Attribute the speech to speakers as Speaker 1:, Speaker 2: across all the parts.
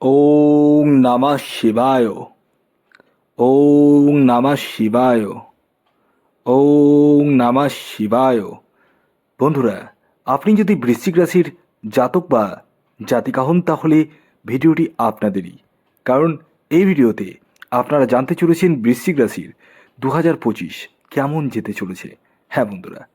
Speaker 1: ওং নমঃ শিবায়। ওং নমঃ শিবায়। ওং নমঃ শিবায়। বন্ধুরা, আপনি যদি বৃশ্চিক রাশির জাতক বা জাতিকা হন, তাহলে ভিডিওটি আপনাদেরই। কারণ এই ভিডিওতে আপনারা জানতে চলেছেন বৃশ্চিক রাশির দু হাজার পঁচিশ কেমন যেতে চলেছে। হ্যাঁ বন্ধুরা,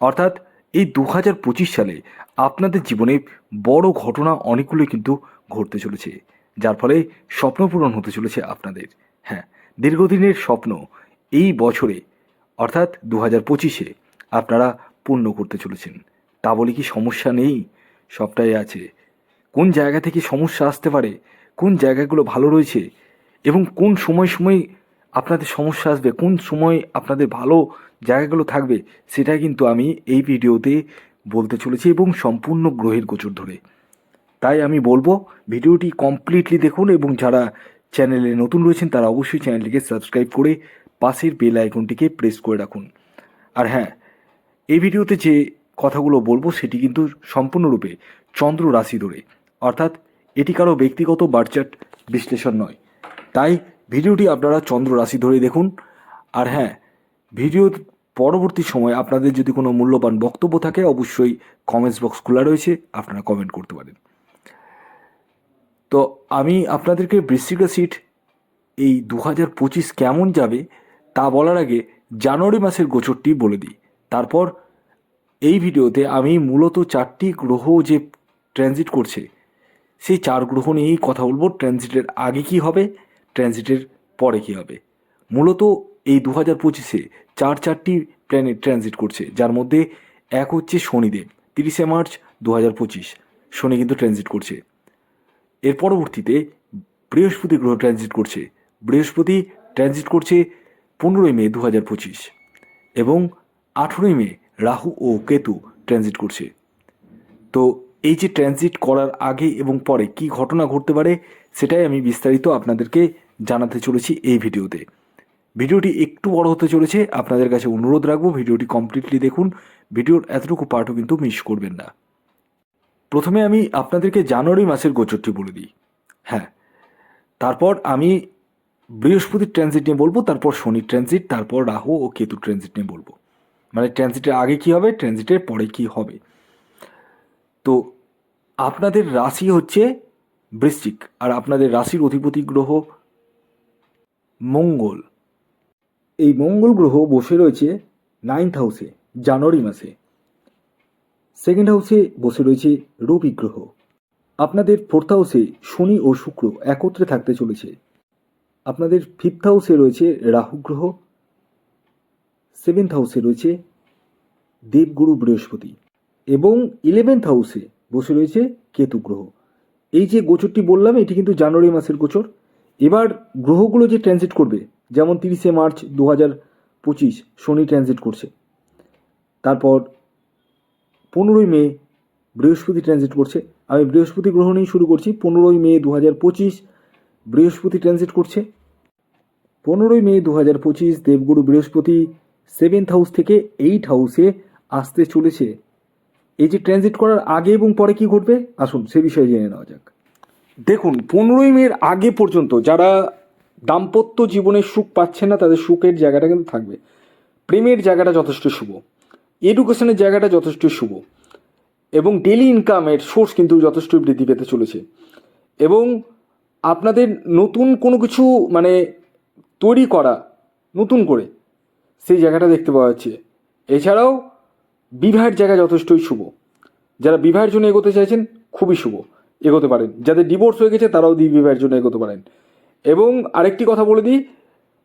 Speaker 1: অর্থাৎ এই দু হাজার পঁচিশ সালে আপনাদের জীবনে বড় ঘটনা অনেকগুলো কিন্তু ঘটতে চলেছে, যার ফলে স্বপ্ন পূরণ হতে চলেছে আপনাদের। হ্যাঁ দীর্ঘদিনের স্বপ্ন এই বছরে, অর্থাৎ দু হাজার পঁচিশে, আপনারা পূর্ণ করতে চলেছেন। তা বলে কি সমস্যা নেই? সবটাই আছে। কোন জায়গা থেকে সমস্যা আসতে পারে? কোন জায়গাগুলো ভালো রয়েছে? এবং কোন সময় সময় আপনাদের সমস্যা আসবে, কোন সময় আপনাদের ভালো জায়গাগুলো থাকবে, সেটা কিন্তু আমি এই ভিডিওতে বলতে চলেছি এবং সম্পূর্ণ গ্রহের গোচর ধরে। তাই আমি বলব, ভিডিওটি কমপ্লিটলি দেখুন এবং যারা চ্যানেলে নতুন রয়েছেন, তারা অবশ্যই চ্যানেলটিকে সাবস্ক্রাইব করে পাশের বেল আইকনটিকে প্রেস করে রাখুন। আর হ্যাঁ এই ভিডিওতে যে কথাগুলো বলব, সেটি কিন্তু সম্পূর্ণরূপে চন্দ্র রাশি ধরে। অর্থাৎ এটি কারও ব্যক্তিগত বার্চার্ট বিশ্লেষণ নয়। তাই ভিডিওটি আপনারা চন্দ্র রাশি ধরে দেখুন। আর হ্যাঁ ভিডিও পরবর্তী সময় আপনাদের যদি কোনো মূল্যবান বক্তব্য থাকে, অবশ্যই কমেন্টস বক্স খোলা রয়েছে, আপনারা কমেন্ট করতে পারেন। তো আমি আপনাদেরকে বৃশ্চিক রাশির এই দু হাজার পঁচিশ কেমন যাবে, তা বলার আগে জানুয়ারি মাসের গোচরটি বলে দিই। তারপর এই ভিডিওতে আমি মূলত চারটি গ্রহ যে ট্রানজিট করছে, সেই চার গ্রহ নিয়েই কথা বলব। ট্রানজিটের আগে কি হবে ট্রানজিটের পরে কি হবে? মূলত এই দু হাজার পঁচিশে চার চারটি প্ল্যানেট ট্রানজিট করছে, যার মধ্যে এক হচ্ছে শনিদেব, তিরিশে মার্চ দু হাজার পঁচিশ, শনি কিন্তু ট্রানজিট করছে। এর পরবর্তীতে বৃহস্পতি গ্রহ ট্রানজিট করছে, বৃহস্পতি ট্রানজিট করছে পনেরোই মে দু হাজার পঁচিশ এবং আঠেরোই মে রাহু ও কেতু ট্রানজিট করছে। তো এই যে ট্রানজিট করার আগে এবং পরে কি ঘটনা ঘটতে পারে, সেটাই আমি বিস্তারিত আপনাদেরকে জানাতে চলেছি এই ভিডিওতে। ভিডিওটি একটু বড় হতে চলেছে, আপনাদের কাছে অনুরোধ রাখব ভিডিওটি কমপ্লিটলি দেখুন। ভিডিওর এতটুকু পার্টও কিন্তু মিস করবেন না। প্রথমে আমি আপনাদেরকে জানুয়ারি মাসের গোচরটি বলে দিই। হ্যাঁ তারপর আমি বৃহস্পতির ট্রানজিট নিয়ে বলব, তারপর শনির ট্রানজিট তারপর রাহু ও কেতু ট্রানজিট নিয়ে বলব। মানে ট্রানজিটের আগে কি হবে ট্রানজিটের পরে কি হবে? তো আপনাদের রাশি হচ্ছে বৃশ্চিক, আর আপনাদের রাশির অধিপতি গ্রহ মঙ্গল। এই মঙ্গল গ্রহ বসে রয়েছে নাইন্থ হাউসে জানুয়ারি মাসে। সেকেন্ড হাউসে বসে রয়েছে রবি গ্রহ। আপনাদের ফোর্থ হাউসে শনি ও শুক্র একত্রে থাকতে চলেছে। আপনাদের ফিফথ হাউসে রয়েছে রাহু গ্রহ। সেভেন্থ হাউসে রয়েছে দেবগুরু বৃহস্পতি। এবং ইলেভেন্থ হাউসে বসে রয়েছে কেতু গ্রহ। এই যে গোচরটি বললাম, এটি কিন্তু জানুয়ারি মাসের গোচর। এবার গ্রহগুলো যে ট্রানজিট করবে, যেমন তিরিশে মার্চ দু হাজার পঁচিশ, শনি ট্রানজিট করছে। তারপর পনেরোই মে বৃহস্পতি ট্রানজিট করছে। আমি বৃহস্পতি গ্রহ নিয়েই শুরু করছি। পনেরোই মে দু হাজার পঁচিশ বৃহস্পতি ট্রানজিট করছে। পনেরোই মে দু হাজার পঁচিশ দেবগুরু বৃহস্পতি সেভেন্থ হাউস থেকে এইট হাউসে আসতে চলেছে। এই যে ট্রানজিট করার আগে এবং পরে কি ঘটবে? আসুন সে বিষয়ে জেনে নেওয়া যাক। দেখুন, পনেরোই মের আগে পর্যন্ত যারা দাম্পত্য জীবনে সুখ পাচ্ছে না, তাদের সুখের জায়গাটা কিন্তু থাকবে। প্রেমের জায়গাটা যথেষ্ট শুভ। এডুকেশনের জায়গাটা যথেষ্ট শুভ। এবং ডেলি ইনকামের সোর্স কিন্তু যথেষ্ট বৃদ্ধি পেতে চলেছে। এবং আপনাদের নতুন কোনো কিছু মানে তৈরি করা, নতুন করে, সেই জায়গাটা দেখতে পাওয়া যাচ্ছে। এছাড়াও বিবাহের জায়গা যথেষ্টই শুভ। যারা বিবাহের জন্য এগোতে চাইছেন, খুবই শুভ। এগোতে পারেন। যাদের ডিভোর্স হয়ে গেছে, তারাও বিবাহের জন্য এগোতে পারেন। এবং আরেকটি কথা বলে দিই,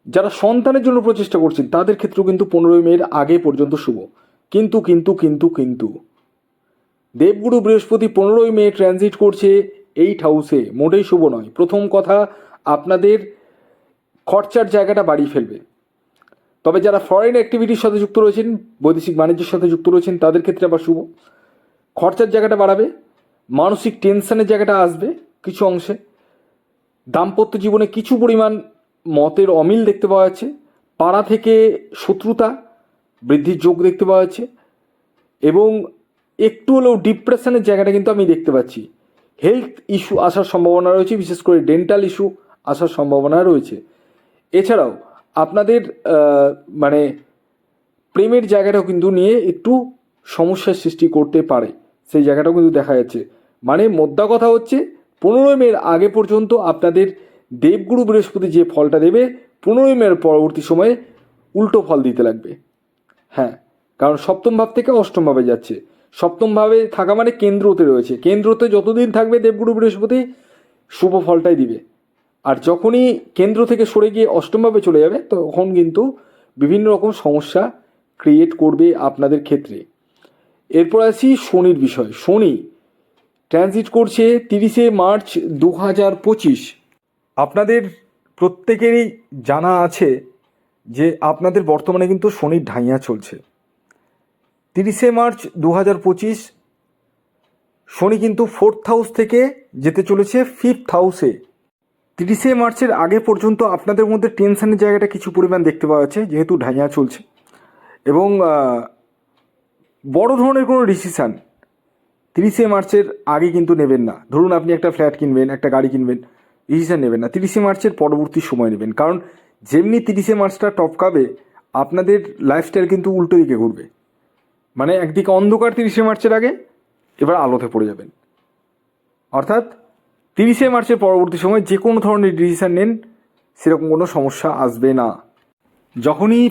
Speaker 1: যারা সন্তানের জন্য প্রচেষ্টা করছেন, তাদের ক্ষেত্রেও কিন্তু পনেরোই মেয়ের আগে পর্যন্ত শুভ। কিন্তু কিন্তু কিন্তু কিন্তু। দেবগুরু বৃহস্পতি পনেরোই মে ট্রানজিট করছে এইট হাউসে মোটেই শুভ নয়। প্রথম কথা, আপনাদের খরচার জায়গাটা বাড়িয়ে ফেলবে। তবে যারা ফরেন অ্যাক্টিভিটির সাথে যুক্ত রয়েছেন, বৈদেশিক বাণিজ্যের সাথে যুক্ত রয়েছেন, তাদের ক্ষেত্রে আবার শুভ। খরচার জায়গাটা বাড়াবে। মানসিক টেনশনের জায়গাটা আসবে কিছু অংশে। দাম্পত্য জীবনে কিছু পরিমাণ মতের অমিল দেখতে পাওয়া যাচ্ছে। পাড়া থেকে শত্রুতা বৃদ্ধির যোগ দেখতে পাওয়া যাচ্ছে। এবং একটু হলেও ডিপ্রেশনের জায়গাটা কিন্তু আমি দেখতে পাচ্ছি।
Speaker 2: হেলথ ইস্যু আসার সম্ভাবনা রয়েছে, বিশেষ করে ডেন্টাল ইস্যু আসার সম্ভাবনা রয়েছে। এছাড়াও আপনাদের মানে প্রেমের জায়গাটাও কিন্তু নিয়ে একটু সমস্যার সৃষ্টি করতে পারে। সেই জায়গাটাও কিন্তু দেখা যাচ্ছে। মানে মোদ্দা কথা হচ্ছে, পনেরোই মের আগে পর্যন্ত আপনাদের দেবগুরু বৃহস্পতি যে ফলটা দেবে, পনেরোই মের পরবর্তী সময়ে উল্টো ফল দিতে লাগবে। হ্যাঁ কারণ সপ্তম ভাব থেকে অষ্টম ভাবে যাচ্ছে। সপ্তম ভাবে থাকা মানে কেন্দ্রতে রয়েছে। কেন্দ্রতে যতদিন থাকবে দেবগুরু বৃহস্পতি, শুভ ফলটাই দিবে। আর যখনই কেন্দ্র থেকে সরে গিয়ে অষ্টমভাবে চলে যাবে, তখন কিন্তু বিভিন্ন রকম সমস্যা ক্রিয়েট করবে আপনাদের ক্ষেত্রে। এরপর আসি শনির বিষয়। শনি ট্রানজিট করছে তিরিশে মার্চ দু হাজার পঁচিশ। আপনাদের প্রত্যেকেরই জানা আছে যে আপনাদের বর্তমানে কিন্তু শনির ঢাইয়া চলছে। তিরিশে মার্চ দু হাজার পঁচিশ, শনি কিন্তু ফোর্থ হাউস থেকে যেতে চলেছে ফিফথ হাউসে। তিরিশে মার্চের আগে পর্যন্ত আপনাদের মধ্যে টেনশনের জায়গাটা কিছু পরিমাণ দেখতে পাওয়া যাচ্ছে, যেহেতু ঢাইয়া চলছে। এবং বড় ধরনের কোনো ডিসিশান তিরিশে মার্চের আগে কিন্তু নেবেন না। ধরুন আপনি একটা ফ্ল্যাট কিনবেন, একটা গাড়ি কিনবেন ডিসিশান নেবেন না। তিরিশে মার্চের পরবর্তী সময় নেবেন। কারণ যেমনি তিরিশে মার্চটা টপকাবে, আপনাদের লাইফস্টাইল কিন্তু উল্টো দিকে ঘুরবে। মানে একদিকে অন্ধকার তিরিশে মার্চের আগে, এবার আলোতে পড়ে যাবেন। অর্থাৎ তিরিশে মার্চের পরবর্তী সময় যে কোনো ধরনের ডিসিশান নেন, সেরকম কোনো সমস্যা আসবে না। যখনই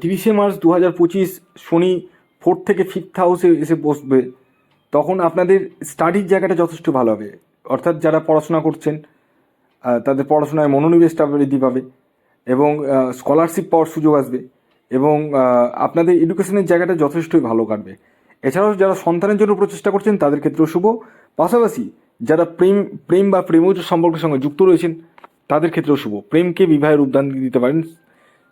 Speaker 2: তিরিশে মার্চ দু হাজার পঁচিশ শনি ফোর্থ থেকে ফিফথ হাউসে এসে বসবে তখন আপনাদের স্টাডির জায়গাটা যথেষ্ট ভালো হবে। অর্থাৎ যারা পড়াশোনা করছেন তাদের পড়াশোনায় মনোনিবেশটা বৃদ্ধি পাবে এবং স্কলারশিপ পাওয়ার সুযোগ আসবে এবং আপনাদের এডুকেশনের জায়গাটা যথেষ্টই ভালো কাটবে। এছাড়াও যারা সন্তানের জন্য প্রচেষ্টা করছেন, তাদের ক্ষেত্রেও শুভ। পাশাপাশি যারা প্রেম প্রেম বা প্রেমজ সম্পর্কের সঙ্গে যুক্ত রয়েছেন, তাদের ক্ষেত্রেও শুভ। প্রেমকে বিবাহের উদ্যান দিতে পারেন,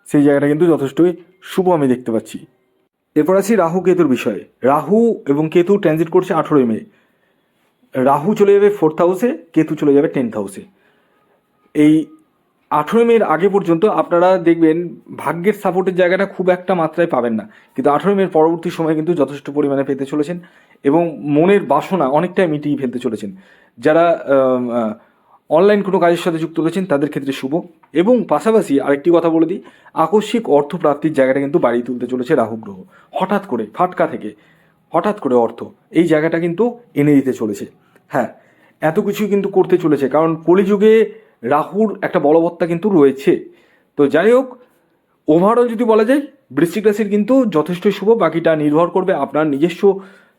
Speaker 2: সেই জায়গাটা কিন্তু যথেষ্টই শুভ আমি দেখতে পাচ্ছি। এরপর আছি রাহু কেতুর বিষয়ে। রাহু এবং কেতু ট্রানজিট করছে আঠেরোই মে। রাহু চলে যাবে ফোর্থ হাউসে কেতু চলে যাবে টেন্থ হাউসে এই আঠেরোই মের আগে পর্যন্ত আপনারা দেখবেন ভাগ্যের সাপোর্টের জায়গাটা খুব একটা মাত্রায় পাবেন না। কিন্তু আঠেরোই মের পরবর্তী সময় কিন্তু যথেষ্ট পরিমাণে পেতে চলেছেন এবং মনের বাসনা অনেকটাই মিটিয়ে ফেলতে চলেছেন। যারা অনলাইন কোনো কাজের সাথে যুক্ত রয়েছেন, তাদের ক্ষেত্রে শুভ। এবং পাশাপাশি আরেকটি কথা বলে দিই, আকস্মিক অর্থ প্রাপ্তির জায়গাটা কিন্তু বাড়িয়ে তুলতে চলেছে রাহু গ্রহ। হঠাৎ করে, ফাটকা থেকে, হঠাৎ করে অর্থ, এই জায়গাটা কিন্তু এনে দিতে চলেছে। হ্যাঁ এত কিছু কিন্তু করতে চলেছে, কারণ কলিযুগে রাহুর একটা বলবত্তা কিন্তু রয়েছে। তো যাই হোক ওভারঅল যদি বলা যায়, বৃশ্চিক রাশির কিন্তু যথেষ্ট শুভ, বাকিটা নির্ভর করবে আপনার নিজস্ব